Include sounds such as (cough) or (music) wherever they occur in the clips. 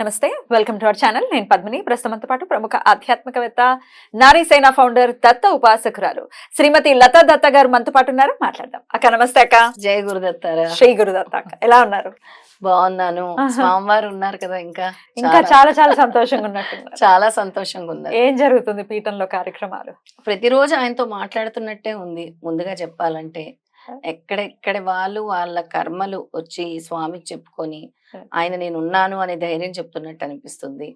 నమస్తే welcome to our channel. నేను పద్మిని. ప్రస్తుతంతో పాటు ప్రముఖ ఆధ్యాత్మికవేత్త నారీసేన ఫౌండర్ దత్త ఉపాసకురాలు శ్రీమతి లతా దత్త గారు మనతో పాటు ఉన్నారు. మాట్లాడదాం. అక్క నమస్తే అక్క. జయ గురుదత్తారా శ్రీ గురుదత్త అక్క. ఎలా ఉన్నారు? బాగున్నాను. స్వామివారు ఉన్నారు కదా ఇంకా. ఇంకా చాలా- చాలా సంతోషంగా ఉన్నట్టున్నారు. చాలా సంతోషంగా ఉన్నారు. ఏం జరుగుతుంది పీఠంలో కార్యక్రమాలు? ప్రతిరోజు ఆయనతో మాట్లాడుతున్నట్టే ఉంది. ముందుగా చెప్పాలంటే ఎక్కడెక్కడ వాళ్ళు వాళ్ళ కర్మలు వచ్చి స్వామికి చెప్పుకొని ఆయన నేను ఉన్నాను అనే ధైర్యం చెప్తున్నట్టు అనిపిస్తుంది.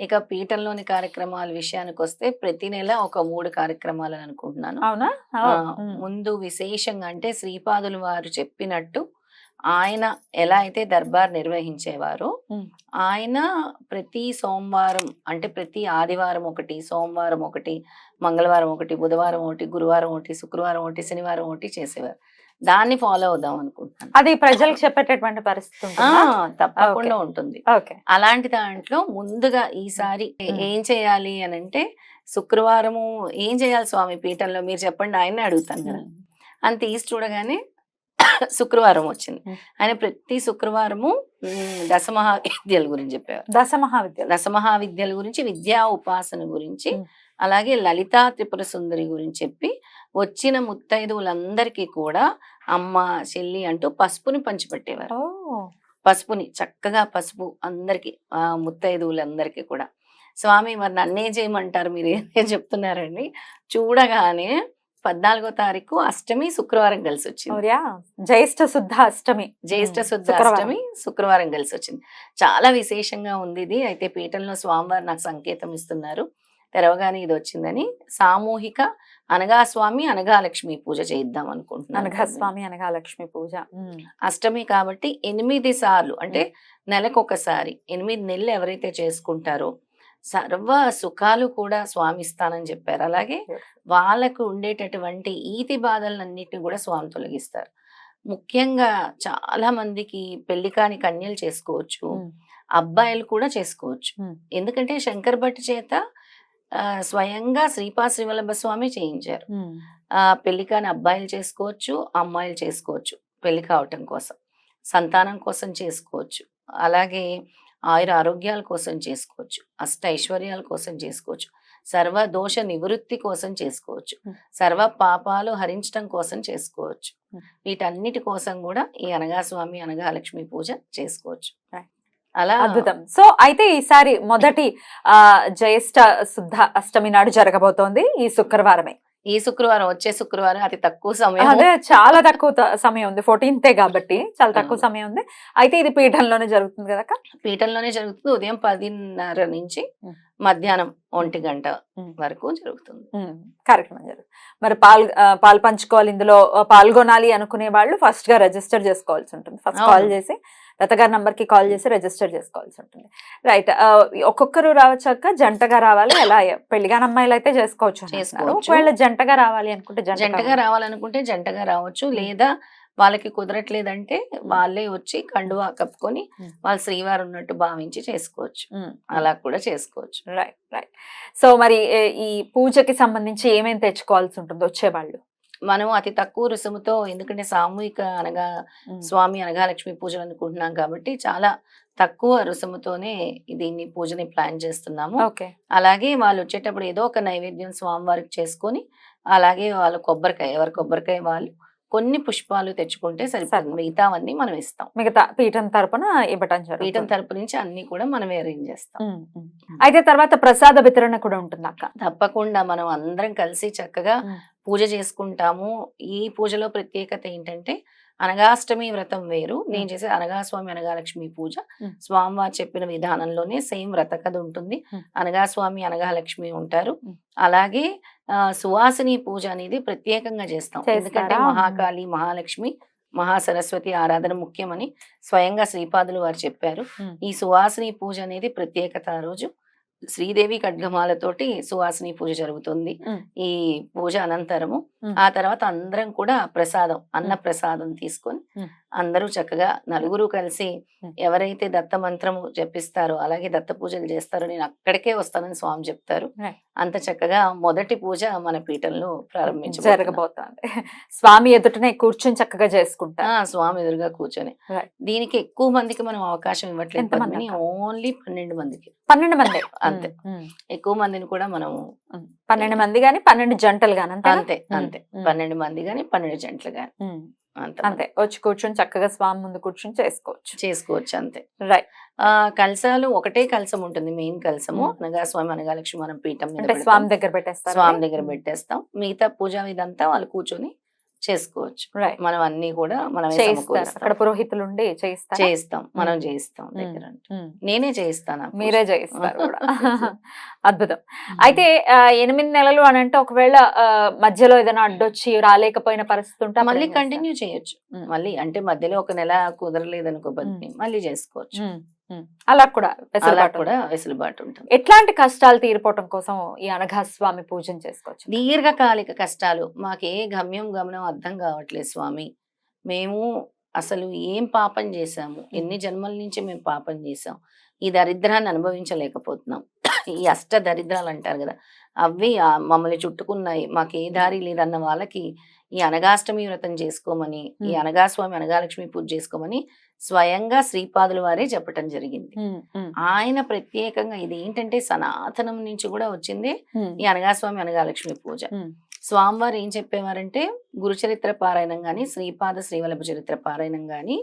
ఇక పీఠంలోని కార్యక్రమాల విషయానికి వస్తే ప్రతి నెల ఒక మూడు కార్యక్రమాలు అని అనుకుంటున్నాను. అవునా. ముందు విశేషంగా అంటే శ్రీపాదులు వారు చెప్పినట్టు ఆయన ఎలా అయితే దర్బార్ నిర్వహించేవారో. ఆయన ప్రతి సోమవారం అంటే ప్రతి ఆదివారం ఒకటి సోమవారం ఒకటి మంగళవారం ఒకటి బుధవారం ఒకటి గురువారం ఒకటి శుక్రవారం ఒకటి శనివారం ఒకటి చేసేవారు. దాన్ని ఫాలో అవుదాం అనుకుంటున్నాను. అది ప్రజలకు చెప్పేటటువంటి పరిస్థితి? తప్పకుండా ఉంటుంది. అలాంటి దాంట్లో ముందుగా ఈసారి ఏ- చేయాలి అని అంటే శుక్రవారము ఏం చేయాలి స్వామి పీఠంలో? మీరు చెప్పండి ఆయన్ని అడుగుతాను కదా. అంత చూడగానే శుక్రవారం వచ్చింది. ఆయన ప్రతి శుక్రవారము మ్, దశమహావిద్యల గురించి చెప్పేవారు. దశ మహావిద్యాలయం దశమహావిద్యల గురించి విద్యా ఉపాసన గురించి. అలాగే లలితా త్రిపుర సుందరి గురించి చెప్పి వచ్చిన ముత్తైదువులందరికీ కూడా అమ్మ చెల్లి అంటూ పసుపుని పంచిపెట్టేవారు. పసుపుని చక్కగా పసుపు అందరికి ముత్తైదువులందరికీ కూడా. స్వామి మరి నన్నే చేయమంటారు మీరు? ఏం చెప్తున్నారండి? చూడగానే పద్నాలుగో తారీఖు అష్టమి శుక్రవారం కలిసి వచ్చింది జ్యేష్ఠ శుద్ధ అష్టమి. జ్యేష్ఠ శుద్ధ. అష్టమి శుక్రవారం కలిసి వచ్చింది చాలా విశేషంగా ఉంది ఇది. అయితే పీఠంలో స్వామివారు నాకు సంకేతం ఇస్తున్నారు. తెరవగానే ఇది వచ్చిందని. సామూహిక అనగా స్వామి అనగా లక్ష్మి పూజ చేద్దాం అనుకుంటున్నాను. అనగా స్వామి అనగా లక్ష్మి పూజ. అష్టమి కాబట్టి ఎనిమిది సార్లు అంటే నెలకు ఒకసారి ఎనిమిది నెలలు ఎవరైతే చేసుకుంటారో సర్వ సుఖాలు కూడా స్వామి ఇస్తానని చెప్పారు. అలాగే వాళ్ళకు ఉండేటటువంటి ఈతి బాధలన్నిటిని కూడా స్వామి తొలగిస్తారు. ముఖ్యంగా చాలా మందికి పెళ్ళి కాని కన్యలు చేసుకోవచ్చు. అబ్బాయిలు కూడా చేసుకోవచ్చు. ఎందుకంటే శంకర్ భట్ చేత స్వయంగా శ్రీపా శ్రీవల్లభ స్వామి చేయించారు. పెళ్ళి కాని అబ్బాయిలు చేసుకోవచ్చు అమ్మాయిలు చేసుకోవచ్చు పెళ్ళి కావటం కోసం సంతానం కోసం చేసుకోవచ్చు. అలాగే ఆయుర ఆరోగ్యాల కోసం చేసుకోవచ్చు అష్ట ఐశ్వర్యాల కోసం చేసుకోవచ్చు సర్వ దోష నివృత్తి కోసం చేసుకోవచ్చు. సర్వ పాపాలు హరించడం కోసం చేసుకోవచ్చు. వీటన్నిటి కోసం కూడా ఈ అనగా స్వామి అనగా లక్ష్మి పూజ చేసుకోవచ్చు. అలా అద్భుతం సో అయితే ఈసారి మొదటి ఆ జ్యేష్ఠ శుద్ధ అష్టమి నాడు జరగబోతోంది ఈ శుక్రవారమే ఈ శుక్రవారం వచ్చే శుక్రవారం అతి తక్కువ సమయం అదే చాలా తక్కువ సమయం ఉంది ఫోర్టీన్తే కాబట్టి చాలా తక్కువ. సమయం ఉంది అయితే ఇది పీఠంలోనే జరుగుతుంది కదా? పీఠంలోనే జరుగుతుంది ఉదయం పదిన్నర నుంచి. మధ్యాహ్నం ఒంటి గంట. వరకు జరుగుతుంది కార్యక్రమం జరుగుతుంది మరి పాల్ పాలు పంచుకోవాలి ఇందులో పాల్గొనాలి అనుకునే వాళ్ళు ఫస్ట్గా రిజిస్టర్ చేసుకోవాల్సి ఉంటుంది ఫస్ట్. కాల్ చేసి లత గారి నంబర్కి కాల్ చేసి రిజిస్టర్ చేసుకోవాల్సి ఉంటుంది. రైట్ ఒక్కొక్కరు రావచ్చాక జంటగా రావాలి. ఎలా పెళ్ళిగాని అమ్మాయిలు అయితే చేసుకోవచ్చు. ఒకవేళ జంటగా రావాలి అనుకుంటే జంటగా రావాలనుకుంటే జంటగా రావచ్చు. లేదా వాళ్ళకి కుదరట్లేదంటే వాళ్ళే వచ్చి కండువా కప్పుకొని. వాళ్ళు శ్రీవారు ఉన్నట్టు భావించి చేసుకోవచ్చు. అలా కూడా చేసుకోవచ్చు. Right right. సో మరి ఈ పూజకి సంబంధించి ఏమేమి తెచ్చుకోవాల్సి ఉంటుంది వచ్చేవాళ్ళు? మనం అతి తక్కువ రుసుముతో ఎందుకంటే సామూహిక అనగా స్వామి అనగా లక్ష్మి పూజలు అనుకుంటున్నాం కాబట్టి చాలా తక్కువ రుసుముతోనే దీన్ని పూజని ప్లాన్ చేస్తున్నాము. ఓకే. అలాగే వాళ్ళు వచ్చేటప్పుడు ఏదో ఒక నైవేద్యం స్వామివారికి చేసుకొని అలాగే వాళ్ళు కొబ్బరికాయ ఎవరి కొబ్బరికాయ వాళ్ళు కొన్ని పుష్పాలు తెచ్చుకుంటే సరిపోతుంది. మిగతావన్నీ మనం ఇస్తాం. మిగతా పీఠం తరపున ఇవ్వటం పీఠం తరపు నుంచి అన్ని కూడా మనం అరేంజ్ చేస్తాం. అయితే తర్వాత ప్రసాద వితరణ కూడా ఉంటుంది అక్క. తప్పకుండా మనం అందరం కలిసి చక్కగా. పూజ చేసుకుంటాము. ఈ పూజలో ప్రత్యేకత ఏంటంటే అనగాష్టమి వ్రతం వేరు నేను చేసే అనగాస్వామి అనగాలక్ష్మి పూజ. స్వామివారు చెప్పిన విధానంలోనే సేమ్ వ్రత కథ ఉంటుంది. అనగాస్వామి అనగాలక్ష్మి ఉంటారు. అలాగే ఆ, సువాసిని పూజ అనేది ప్రత్యేకంగా చేస్తాం? ఎందుకంటే మహాకాళి మహాలక్ష్మి మహాసరస్వతి ఆరాధన ముఖ్యమని స్వయంగా శ్రీపాదులు వారు చెప్పారు. ఈ సువాసిని పూజ అనేది ప్రత్యేకత ఆ రోజు శ్రీదేవి ఖడ్గమాలతోటి సువాసిని పూజ జరుగుతుంది. ఈ పూజ అనంతరము. ఆ తర్వాత అందరం కూడా ప్రసాదం అన్న ప్రసాదం తీసుకొని. అందరూ చక్కగా నలుగురు కలిసి. ఎవరైతే దత్త మంత్రము జపిస్తారో అలాగే దత్త పూజలు చేస్తారో నేను అక్కడికే వస్తానని స్వామి చెప్తారు. అంత చక్కగా మొదటి పూజ మన పీఠంలో ప్రారంభించబోతున్నాం. జరగబోతోంది స్వామి ఎదుటనే కూర్చొని చక్కగా చేసుకుంటారు ఆ స్వామి ఎదురుగా కూర్చొని. దీనికి ఎక్కువ మందికి మనం అవకాశం ఇవ్వట్లేదు? ఓన్లీ పన్నెండు మందికి పన్నెండు మంది అంతే. ఎక్కువ మందిని కూడా మనము ఉమ్. పన్నెండు మంది గాని పన్నెండు జంటలు గాని అంతే అంతే అంతే పన్నెండు మంది గాని పన్నెండు జంటలు గాని అంత అంతే. వచ్చి కూర్చొని చక్కగా స్వామి ముందు కూర్చొని చేసుకోవచ్చు. చేసుకోవచ్చు అంతే. రైట్ ఆ కలశాలు ఒకటే కలశం ఉంటుంది మెయిన్ కలశము. మ్మ్. అనగా స్వామి అనగా లక్ష్మి మనం పీఠం మీద. స్వామి దగ్గర పెట్టేస్తారు స్వామి దగ్గర పెట్టేస్తాం. మిగతా పూజా ఇదంతా వాళ్ళు కూర్చొని చేసుకోవచ్చు. మనం అన్ని కూడా మనం అక్కడ పురోహితులు ఉండి చేయిస్తారు? చేయిస్తాం. మనం చేయిస్తాం దగ్గర నేనే చేయిస్తాను. మీరే చేయిస్తారు (laughs) అద్భుతం. అయితే ఎనిమిది నెలలు అని అంటే ఒకవేళ మధ్యలో ఏదైనా అడ్డొచ్చి రాలేకపోయిన పరిస్థితి ఉంటే మళ్ళీ? కంటిన్యూ చేయొచ్చు. మళ్ళీ అంటే మధ్యలో ఒక నెల కుదరలేదు అనుకో పద్మిని, మళ్ళీ చేసుకోవచ్చు. అలా కూడా వెసులుబాటు కూడా. వెసులుబాటు ఉంటుంది. ఎట్లాంటి కష్టాలు తీరిపోవటం కోసం ఈ అనఘా స్వామి పూజన చేసుకోవచ్చు? దీర్ఘకాలిక కష్టాలు. మాకే గమ్యం గమనం అర్థం కావట్లేదు స్వామి. మేము అసలు ఏం పాపం చేశాము? ఎన్ని జన్మల నుంచి మేము పాపం చేశాం? ఈ దరిద్రాన్ని అనుభవించలేకపోతున్నాం. ఈ అష్ట దరిద్రాలు అంటారు కదా అవి మమ్మల్ని చుట్టుకున్నాయి. మాకు ఏ దారి లేదన్న వాళ్ళకి ఈ అనగాష్టమి వ్రతం చేసుకోమని ఈ. అనగాస్వామి అనగాలక్ష్మి పూజ చేసుకోమని స్వయంగా శ్రీపాదుల వారే చెప్పటం జరిగింది ఆయన ప్రత్యేకంగా ఇది ఏంటంటే సనాతనం నుంచి కూడా వచ్చింది ఈ అనగాస్వామి అనగాలక్ష్మి పూజ. స్వామివారు ఏం చెప్పేవారంటే గురుచరిత్ర పారాయణం గాని శ్రీపాద శ్రీవల్లభ చరిత్ర పారాయణం గాని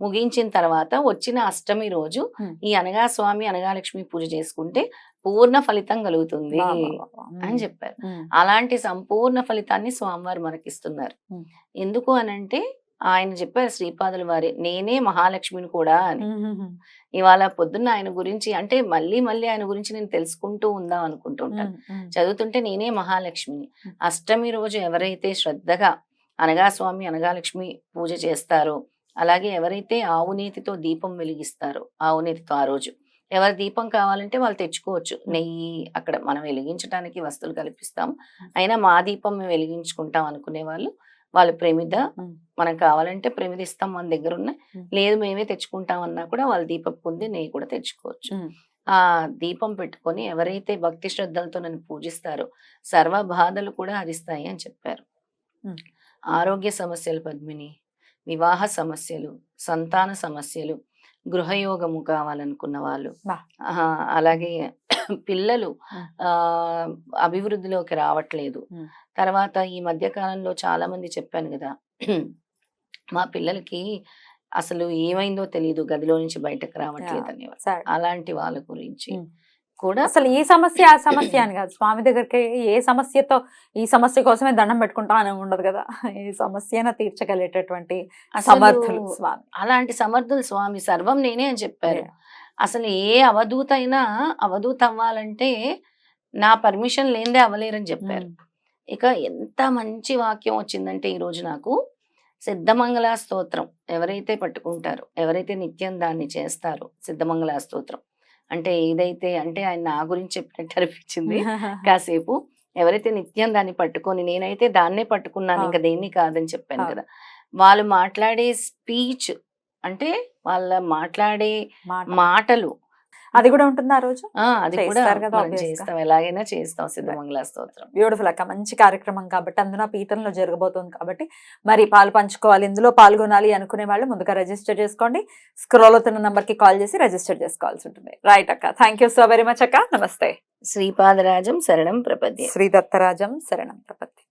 ముగించిన తర్వాత వచ్చిన అష్టమి రోజు. ఈ అనగా స్వామి అనగాలక్ష్మి పూజ చేసుకుంటే పూర్ణ ఫలితం కలుగుతుంది. అని చెప్పారు అలాంటి సంపూర్ణ ఫలితాన్ని స్వామివారు మనకిస్తున్నారు. ఎందుకు అనంటే ఆయన చెప్పారు శ్రీపాదుల వారి నేనే మహాలక్ష్మిని కూడా అని. ఇవాళ పొద్దున్న ఆయన గురించి అంటే మళ్ళీ మళ్ళీ ఆయన గురించి నేను తెలుసుకుంటూ ఉందాం అనుకుంటూ ఉంటాను ఉమ్, ఉమ్. చదువుతుంటే నేనే మహాలక్ష్మిని. అష్టమి రోజు ఎవరైతే శ్రద్ధగా అనగా స్వామి అనగాలక్ష్మి పూజ చేస్తారో అలాగే ఎవరైతే ఆవునేతితో దీపం వెలిగిస్తారో ఆవునేతితో ఆ రోజు ఎవరి దీపం కావాలంటే వాళ్ళు తెచ్చుకోవచ్చు. నెయ్యి అక్కడ మనం వెలిగించడానికి వస్తువులు కల్పిస్తాం. అయినా మా దీపం మేము వెలిగించుకుంటాం అనుకునే వాళ్ళు వాళ్ళు ప్రేమిద. మనకు కావాలంటే ప్రేమిద ఇస్తాం మన దగ్గర ఉన్నాయి. లేదు మేమే తెచ్చుకుంటాం అన్నా కూడా వాళ్ళ దీపం పొంది నెయ్యి కూడా తెచ్చుకోవచ్చు. ఆ దీపం పెట్టుకొని ఎవరైతే భక్తి శ్రద్ధలతో నన్ను పూజిస్తారో సర్వ బాధలు కూడా హరిస్తాయి అని చెప్పారు. ఆరోగ్య సమస్యలు పద్మిని వివాహ సమస్యలు సంతాన సమస్యలు గృహయోగము కావాలనుకున్న వాళ్ళు అలాగే (clears throat) పిల్లలు. ఆ అభివృద్ధిలోకి రావట్లేదు. తర్వాత ఈ మధ్య కాలంలో చాలా మంది చెప్పాను కదా మా పిల్లలకి అసలు ఏమైందో తెలియదు గదిలో నుంచి బయటకు రావట్లేదు అనేవారు సరే. అలాంటి వాళ్ళ గురించి. కూడా అసలు ఈ సమస్య ఆ సమస్య అని కాదు. స్వామి దగ్గరికి ఏ సమస్యతో ఈ సమస్య కోసమే దండం పెట్టుకుంటాం అని ఉండదు కదా. ఈ సమస్యన తీర్చగలిగేటటువంటి సమర్థులు స్వామి. అలాంటి సమర్థులు స్వామి సర్వం నేనే అని చెప్పారు. అసలు ఏ అవధూత అయినా అవధూత అవ్వాలంటే నా పర్మిషన్ లేనిదే అవ్వలేరని చెప్పారు. ఉమ్, ఇక ఎంత మంచి వాక్యం వచ్చిందంటే ఈ రోజు నాకు సిద్ధమంగళ స్తోత్రం ఎవరైతే పట్టుకుంటారో ఎవరైతే నిత్యం దాన్ని చేస్తారో సిద్ధమంగళ స్తోత్రం. అంటే ఏదైతే అంటే ఆయన నా గురించి చెప్పినట్టు అనిపించింది (laughs) కాసేపు ఎవరైతే నిత్యం దాన్ని పట్టుకొని నేనైతే దాన్నే పట్టుకున్నాను. ఇంకా దేన్ని కాదని చెప్పాను. కదా వాళ్ళు మాట్లాడే స్పీచ్ అంటే వాళ్ళ మాట్లాడే మాట. మాటలు అది కూడా ఉంటుంది ఆ రోజు? అది కూడా. చేస్తాం. ఎలాగైనా చేస్తాం సిద్ధమంగళ స్తోత్రం. బ్యూటిఫుల్ అక్క మంచి కార్యక్రమం కాబట్టి అందులో పీఠంలో జరగబోతుంది కాబట్టి మరి పాలు పంచుకోవాలి. ఇందులో పాల్గొనాలి అనుకునే వాళ్ళు ముందుగా రిజిస్టర్ చేసుకోండి. స్క్రోల్ అవుతున్న నంబర్కి కాల్ చేసి రిజిస్టర్ చేసుకోవాల్సి ఉంటుంది. రైట్ అక్క thank you so very much అక్క. నమస్తే. శ్రీపాదరాజం శరణం ప్రపద్య. శ్రీ దత్తరాజం శరణం ప్రపత్తి